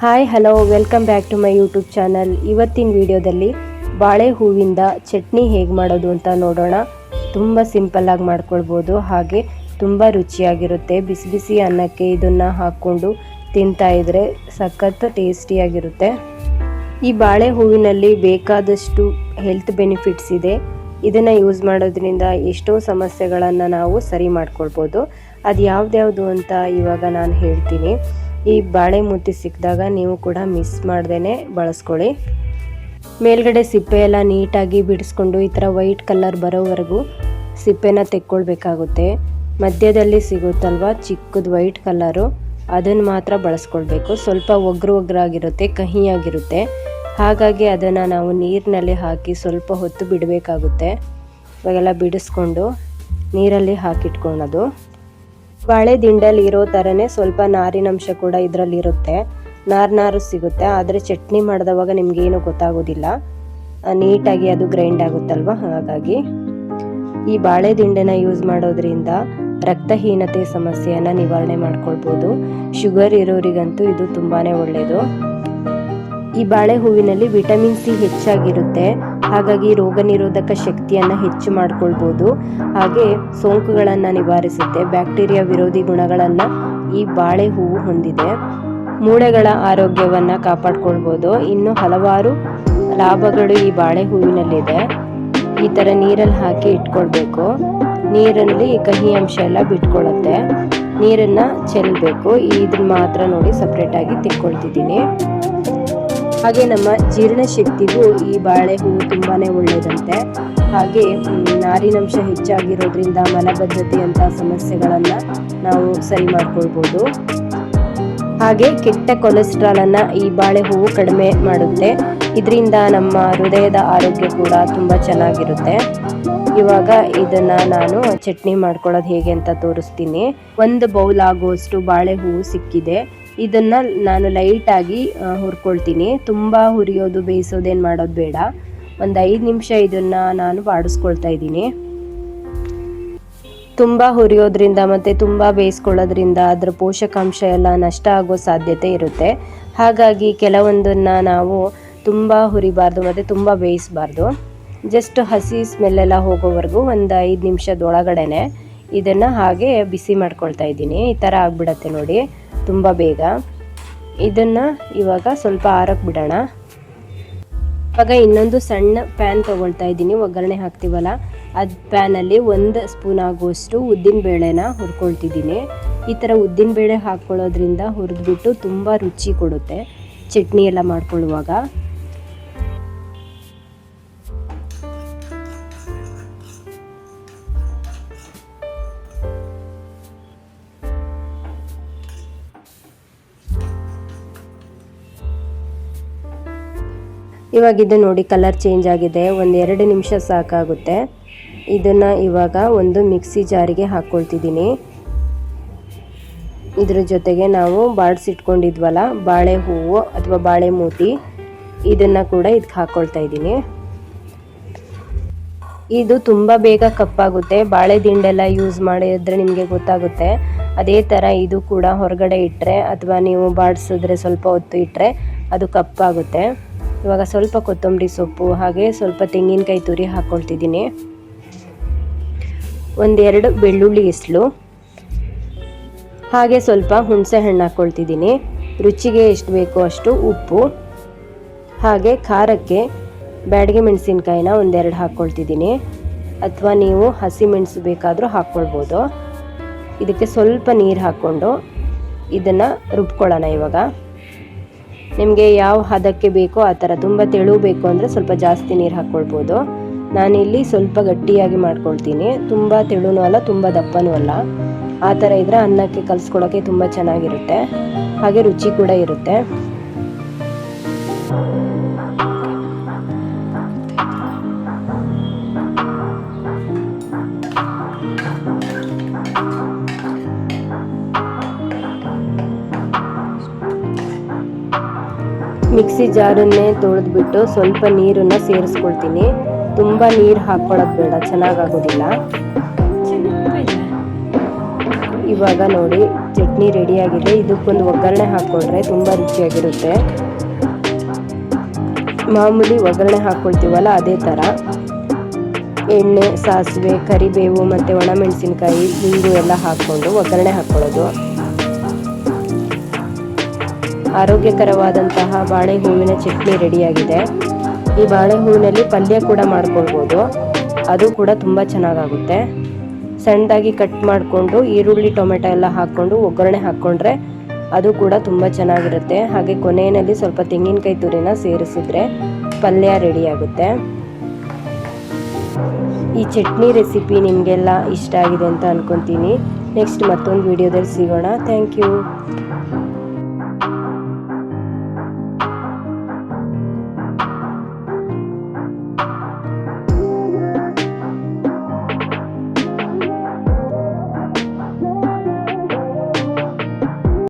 Hi hello welcome back to my YouTube channel ಇವತ್ತಿನ ವಿಡಿಯೋದಲ್ಲಿ ಬಾಳೆ ಹೂವಿಂದ ಚಟ್ನಿ ಹೇಗೆ ಮಾಡೋದು ಅಂತ ನೋಡೋಣ. ತುಂಬ ಸಿಂಪಲ್ಲಾಗಿ ಮಾಡ್ಕೊಳ್ಬೋದು. ಹಾಗೆ ತುಂಬ ರುಚಿಯಾಗಿರುತ್ತೆ. ಬಿಸಿ ಬಿಸಿ ಅನ್ನಕ್ಕೆ ಇದನ್ನು ಹಾಕ್ಕೊಂಡು ತಿಂತಾ ಇದ್ರೆ ಸಖತ್ ಟೇಸ್ಟಿಯಾಗಿರುತ್ತೆ ಈ ಬಾಳೆ ಹೂವಿನಲ್ಲಿ ಬೇಕಾದಷ್ಟು ಹೆಲ್ತ್ ಬೆನಿಫಿಟ್ಸ್ ಇದೆ. ಇದನ್ನು ಯೂಸ್ ಮಾಡೋದ್ರಿಂದ ಎಷ್ಟೋ ಸಮಸ್ಯೆಗಳನ್ನು ನಾವು ಸರಿ ಮಾಡ್ಕೊಳ್ಬೋದು. ಅದು ಯಾವ್ದ್ಯಾವುದು ಅಂತ ಇವಾಗ ನಾನು ಹೇಳ್ತೀನಿ. ಈ ಬಾಳೆ ಮುತ್ತಿ ಸಿಕ್ಕಿದಾಗ ನೀವು ಕೂಡ ಮಿಸ್ ಮಾಡ್ದೇ ಬಳಸ್ಕೊಳ್ಳಿ. ಮೇಲ್ಗಡೆ ಸಿಪ್ಪೆ ಎಲ್ಲ ನೀಟಾಗಿ ಬಿಡಿಸ್ಕೊಂಡು ಈ ಥರ ವೈಟ್ ಕಲರ್ ಬರೋವರೆಗೂ ಸಿಪ್ಪೆನ ತೆಕ್ಕೊಳ್ಬೇಕಾಗುತ್ತೆ. ಮಧ್ಯದಲ್ಲಿ ಸಿಗುತ್ತಲ್ವ ಚಿಕ್ಕದು ವೈಟ್ ಕಲರು ಅದನ್ನು ಮಾತ್ರ ಬಳಸ್ಕೊಳ್ಬೇಕು. ಸ್ವಲ್ಪ ಒಗ್ರು ಒಗ್ರಾಗಿರುತ್ತೆ, ಕಹಿಯಾಗಿರುತ್ತೆ. ಹಾಗಾಗಿ ಅದನ್ನು ನಾವು ನೀರಿನಲ್ಲಿ ಹಾಕಿ ಸ್ವಲ್ಪ ಹೊತ್ತು ಬಿಡಬೇಕಾಗುತ್ತೆ. ಇವಾಗೆಲ್ಲ ಬಿಡಿಸ್ಕೊಂಡು ನೀರಲ್ಲಿ ಹಾಕಿಟ್ಕೊಳೋದು. ಬಾಳೆ ದಿಂಡಲ್ಲಿ ಇರೋ ಥರನೇ ಸ್ವಲ್ಪ ನಾರಿನಂಶ ಕೂಡ ಇದರಲ್ಲಿ ಇರುತ್ತೆ ನಾರು ನಾರು ಸಿಗುತ್ತೆ, ಆದರೆ ಚಟ್ನಿ ಮಾಡಿದವಾಗ ನಿಮಗೇನು ಗೊತ್ತಾಗೋದಿಲ್ಲ. ನೀಟಾಗಿ ಅದು ಗ್ರೈಂಡ್ ಆಗುತ್ತಲ್ವ? ಹಾಗಾಗಿ ಈ ಬಾಳೆ ದಿಂಡನ ಯೂಸ್ ಮಾಡೋದ್ರಿಂದ ರಕ್ತಹೀನತೆ ಸಮಸ್ಯೆಯನ್ನು ನಿವಾರಣೆ ಮಾಡ್ಕೊಳ್ಬೋದು. ಶುಗರ್ ಇರೋರಿಗಂತೂ ಇದು ತುಂಬಾ ಒಳ್ಳೆಯದು ಈ ಬಾಳೆ ಹೂವಿನಲ್ಲಿ ವಿಟಮಿನ್ ಸಿ ಹೆಚ್ಚಾಗಿರುತ್ತೆ. ಹಾಗಾಗಿ ರೋಗ ನಿರೋಧಕ ಶಕ್ತಿಯನ್ನು ಹೆಚ್ಚು ಮಾಡಿಕೊಳ್ಬೋದು. ಹಾಗೆ ಸೋಂಕುಗಳನ್ನು ನಿವಾರಿಸುತ್ತೆ. ಬ್ಯಾಕ್ಟೀರಿಯಾ ವಿರೋಧಿ ಗುಣಗಳನ್ನು ಈ ಬಾಳೆ ಹೂವು ಹೊಂದಿದೆ. ಮೂಳೆಗಳ ಆರೋಗ್ಯವನ್ನು ಕಾಪಾಡ್ಕೊಳ್ಬೋದು. ಇನ್ನು ಹಲವಾರು ಲಾಭಗಳು ಈ ಬಾಳೆ ಹೂವಿನಲ್ಲಿದೆ. ಈ ಥರ ನೀರಲ್ಲಿ ಹಾಕಿ ಇಟ್ಕೊಳ್ಬೇಕು. ನೀರಲ್ಲಿ ಕಹಿ ಅಂಶ ಎಲ್ಲ ಬಿಟ್ಕೊಳ್ಳುತ್ತೆ ನೀರನ್ನು ಚೆಲ್ಲಬೇಕು ಇದನ್ನ ಮಾತ್ರ ನೋಡಿ ಸಪ್ರೇಟಾಗಿ ತಿಕ್ಕೊಳ್ತಿದ್ದೀನಿ. ಹಾಗೆ ನಮ್ಮ ಜೀರ್ಣಶಕ್ತಿಗೂ ಈ ಬಾಳೆ ಹೂವು ತುಂಬಾ ಒಳ್ಳೆಯದಂತೆ. ಹಾಗೆ ನಾರಿನಂಶ ಹೆಚ್ಚಾಗಿರೋದ್ರಿಂದ ಮಲಬದ್ಧತೆಯಂಥ ಸಮಸ್ಯೆಗಳನ್ನು ನಾವು ಸರಿ ಮಾಡ್ಕೊಳ್ಬೋದು. ಹಾಗೆ, ಕೆಟ್ಟ ಕೊಲೆಸ್ಟ್ರಾಲನ್ನು ಈ ಬಾಳೆ ಹೂವು ಕಡಿಮೆ ಮಾಡುತ್ತೆ. ಇದರಿಂದ ನಮ್ಮ ಹೃದಯದ ಆರೋಗ್ಯ ಕೂಡ ತುಂಬ ಚೆನ್ನಾಗಿರುತ್ತೆ. ಇವಾಗ ಇದನ್ನ ನಾನು ಚಟ್ನಿ ಮಾಡ್ಕೊಳ್ಳೋದು ಹೇಗೆ ಅಂತ ತೋರಿಸ್ತೀನಿ. ಒಂದು ಬೌಲ್ ಆಗುವಷ್ಟು ಬಾಳೆ ಹೂವು ಸಿಕ್ಕಿದೆ. ಇದನ್ನ ನಾನು ಲೈಟಾಗಿ ಹುರ್ಕೊಳ್ತೀನಿ. ತುಂಬ ಹುರಿಯೋದು ಬೇಯಿಸೋದೇನು ಮಾಡೋದು ಬೇಡ. ಒಂದು ಐದು ನಿಮಿಷ ಇದನ್ನ ನಾನು ಬಾಡಿಸ್ಕೊಳ್ತಾ ಇದ್ದೀನಿ. ತುಂಬ ಹುರಿಯೋದ್ರಿಂದ ಮತ್ತು ತುಂಬ ಬೇಯಿಸ್ಕೊಳ್ಳೋದ್ರಿಂದ ಅದರ ಪೋಷಕಾಂಶ ಎಲ್ಲ ನಷ್ಟ ಆಗೋ ಸಾಧ್ಯತೆ ಇರುತ್ತೆ. ಹಾಗಾಗಿ ಕೆಲವೊಂದನ್ನು ನಾವು ತುಂಬ ಹುರಿಬಾರ್ದು ಮತ್ತು ತುಂಬ ಬೇಯಿಸಬಾರ್ದು. ಜಸ್ಟ್ ಹಸಿ ಸ್ಮೆಲ್ಲೆಲ್ಲ ಹೋಗೋವರೆಗೂ ಒಂದು ಐದು ನಿಮಿಷದೊಳಗಡೆನೆ ಇದನ್ನು ಹಾಗೆ ಬಿಸಿ ಮಾಡ್ಕೊಳ್ತಾ ಇದ್ದೀನಿ. ಈ ಥರ ಆಗಿಬಿಡತ್ತೆ ನೋಡಿ. ತುಂಬ ಬೇಗ. ಇದನ್ನು ಇವಾಗ ಸ್ವಲ್ಪ ಆರಕ್ಕೆ ಬಿಡೋಣ. ಇವಾಗ ಇನ್ನೊಂದು ಸಣ್ಣ ಪ್ಯಾನ್ ತೊಗೊಳ್ತಾ ಇದ್ದೀನಿ, ಒಗ್ಗರಣೆ ಹಾಕ್ತೀವಲ್ಲ? ಅದು ಪ್ಯಾನಲ್ಲಿ ಒಂದು ಸ್ಪೂನ್ ಆಗುವಷ್ಟು ಉದ್ದಿನ ಬೇಳೆನ ಹುರ್ಕೊಳ್ತಿದ್ದೀನಿ. ಈ ಥರ ಉದ್ದಿನ ಬೇಳೆ ಹಾಕ್ಕೊಳ್ಳೋದ್ರಿಂದ ಹುರಿದ್ಬಿಟ್ಟು ತುಂಬ ರುಚಿ ಕೊಡುತ್ತೆ. ಚಟ್ನಿ ಎಲ್ಲ ಮಾಡ್ಕೊಳ್ಳುವಾಗ. ಇವಾಗ ಇದು ನೋಡಿ ಕಲರ್ ಚೇಂಜ್ ಆಗಿದೆ. ಒಂದು ಎರಡು ನಿಮಿಷ ಸಾಕಾಗುತ್ತೆ. ಇದನ್ನು ಇವಾಗ ಒಂದು ಮಿಕ್ಸಿ ಜಾರಿಗೆ ಹಾಕ್ಕೊಳ್ತಿದ್ದೀನಿ ಇದ್ರ ಜೊತೆಗೆ ನಾವು ಬಾಡಿಸಿಟ್ಕೊಂಡಿದ್ವಲ್ಲ ಬಾಳೆ ಹೂವು ಅಥವಾ ಬಾಳೆ ಮೂತಿ, ಇದನ್ನು ಕೂಡ ಇದಕ್ಕೆ ಹಾಕ್ಕೊಳ್ತಾ ಇದ್ದೀನಿ. ಇದು ತುಂಬ ಬೇಗ ಕಪ್ಪಾಗುತ್ತೆ. ಬಾಳೆ ದಿಂಡೆಲ್ಲ ಯೂಸ್ ಮಾಡಿದ್ರೆ ನಿಮಗೆ ಗೊತ್ತಾಗುತ್ತೆ. ಅದೇ ಥರ ಇದು ಕೂಡ ಹೊರಗಡೆ ಇಟ್ಟರೆ ಅಥವಾ ನೀವು ಬಾಡಿಸಿದ್ರೆ ಸ್ವಲ್ಪ ಹೊತ್ತು ಇಟ್ಟರೆ ಅದು ಕಪ್ಪಾಗುತ್ತೆ. ಇವಾಗ ಸ್ವಲ್ಪ ಕೊತ್ತಂಬರಿ ಸೊಪ್ಪು ಹಾಗೆ ಸ್ವಲ್ಪ ತೆಂಗಿನಕಾಯಿ ತುರಿ ಹಾಕ್ಕೊಳ್ತಿದ್ದೀನಿ ಒಂದೆರಡು ಬೆಳ್ಳುಳ್ಳಿ ಇಸ್ಲು. ಹಾಗೆ ಸ್ವಲ್ಪ ಹುಣಸೆ ಹಣ್ಣು ಹಾಕ್ಕೊಳ್ತಿದ್ದೀನಿ ರುಚಿಗೆ ಎಷ್ಟು ಬೇಕೋ ಅಷ್ಟು ಉಪ್ಪು. ಹಾಗೆ ಖಾರಕ್ಕೆ ಬ್ಯಾಡಗೆ ಮೆಣಸಿನ್ಕಾಯಿನ ಒಂದೆರಡು ಹಾಕ್ಕೊಳ್ತಿದ್ದೀನಿ ಅಥವಾ ನೀವು ಹಸಿ ಮೆಣಸು ಬೇಕಾದರೂ ಹಾಕ್ಕೊಳ್ಬೋದು ಇದಕ್ಕೆ ಸ್ವಲ್ಪ ನೀರು ಹಾಕ್ಕೊಂಡು ಇದನ್ನು ರುಬ್ಕೊಳ್ಳೋಣ ಇವಾಗ. ನಿಮಗೆ ಯಾವ ಹದಕ್ಕೆ ಬೇಕೋ ಆ ಥರ ತುಂಬ ತೆಳು ಬೇಕು ಅಂದರೆ ಸ್ವಲ್ಪ ಜಾಸ್ತಿ ನೀರು ಹಾಕ್ಕೊಳ್ಬೋದು. ನಾನಿಲ್ಲಿ ಸ್ವಲ್ಪ ಗಟ್ಟಿಯಾಗಿ ಮಾಡ್ಕೊಳ್ತೀನಿ. ತುಂಬ ತೆಳುನೂ ಅಲ್ಲ, ತುಂಬ ದಪ್ಪನೂ ಅಲ್ಲ. ಆ ಥರ ಇದ್ದರೆ ಅನ್ನಕ್ಕೆ ಕಲಿಸ್ಕೊಳಕ್ಕೆ ತುಂಬ ಚೆನ್ನಾಗಿರುತ್ತೆ. ಹಾಗೆ ರುಚಿ ಕೂಡ ಇರುತ್ತೆ. ಮಿಕ್ಸಿ ಜಾರನ್ನೇ ತೊಳೆದ್ಬಿಟ್ಟು ಸ್ವಲ್ಪ ನೀರನ್ನು ಸೇರಿಸ್ಕೊಳ್ತೀನಿ. ತುಂಬ ನೀರು ಹಾಕ್ಕೊಳ್ಳೋದು ಬೇಡ, ಚೆನ್ನಾಗಾಗೋದಿಲ್ಲ. ಇವಾಗ ನೋಡಿ, ಚಟ್ನಿ ರೆಡಿಯಾಗಿದೆ ಇದಕ್ಕೊಂದು ಒಗ್ಗರಣೆ ಹಾಕ್ಕೊಂಡ್ರೆ ತುಂಬ ರುಚಿಯಾಗಿರುತ್ತೆ. ಮಾಮೂಲಿ ಒಗ್ಗರಣೆ ಹಾಕ್ಕೊಳ್ತೀವಲ್ಲ, ಅದೇ ಥರ ಎಣ್ಣೆ, ಸಾಸಿವೆ, ಕರಿಬೇವು ಮತ್ತು ಒಣಮೆಣಸಿನ್ಕಾಯಿ ಹಿಂಗು ಎಲ್ಲ ಹಾಕ್ಕೊಂಡು ಒಗ್ಗರಣೆ ಹಾಕ್ಕೊಳ್ಳೋದು. ಆರೋಗ್ಯಕರವಾದಂತಹ ಬಾಳೆ ಹೂವಿನ ಚಟ್ನಿ ರೆಡಿಯಾಗಿದೆ. ಈ ಬಾಳೆ ಹೂವಿನಲ್ಲಿ ಪಲ್ಯ ಕೂಡ ಮಾಡ್ಕೊಳ್ಬೋದು. ಅದು ಕೂಡ ತುಂಬ ಚೆನ್ನಾಗಾಗುತ್ತೆ. ಸಣ್ಣದಾಗಿ ಕಟ್ ಮಾಡಿಕೊಂಡು ಈರುಳ್ಳಿ, ಟೊಮೆಟೊ ಎಲ್ಲ ಹಾಕ್ಕೊಂಡು, ಒಗ್ಗರಣೆ ಹಾಕ್ಕೊಂಡ್ರೆ ಅದು ಕೂಡ ತುಂಬ ಚೆನ್ನಾಗಿರುತ್ತೆ. ಹಾಗೆ ಕೊನೆಯಲ್ಲಿ ಸ್ವಲ್ಪ ತೆಂಗಿನಕಾಯಿ ತುರಿನ ಸೇರಿಸಿದ್ರೆ ಪಲ್ಯ ರೆಡಿಯಾಗುತ್ತೆ. ಈ ಚಟ್ನಿ ರೆಸಿಪಿ ನಿಮಗೆಲ್ಲ ಇಷ್ಟ ಆಗಿದೆ ಅಂತ ಅನ್ಕೊತೀನಿ. ನೆಕ್ಸ್ಟ್ ಮತ್ತೊಂದು ವಿಡಿಯೋದಲ್ಲಿ ಸಿಗೋಣ. Thank you.